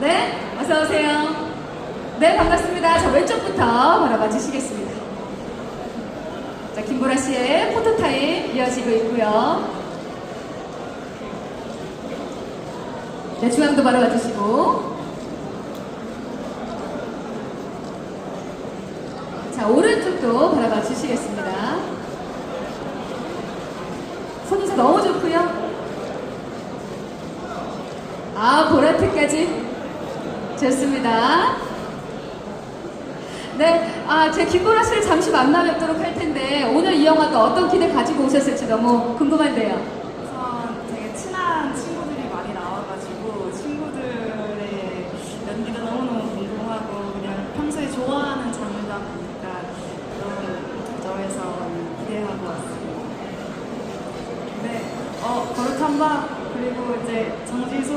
네, 어서 오세요. 네, 반갑습니다. 저 왼쪽부터 바라봐 주시겠습니다. 자, 김보라 씨의 포토타임 이어지고 있고요. 네, 중앙도 바라봐 주시고. 자, 오른쪽도 바라봐 주시겠습니다. 손인사 너무 좋고요. 아, 보라트까지. 좋습니다. 네, 아, 제 김보라 씨를 잠시 만나 뵙도록 할 텐데, 오늘 이 영화가 어떤 기대 가지고 오셨을지 너무 궁금한데요. 우선 되게 친한 친구들이 많이 나와가지고 친구들의 연기도 너무너무 궁금하고 그냥 평소에 좋아하는 장르다 보니까 너무 저에서 기대하고 왔습니다. 네, 어, 거룩한 밤 그리고 이제 정지수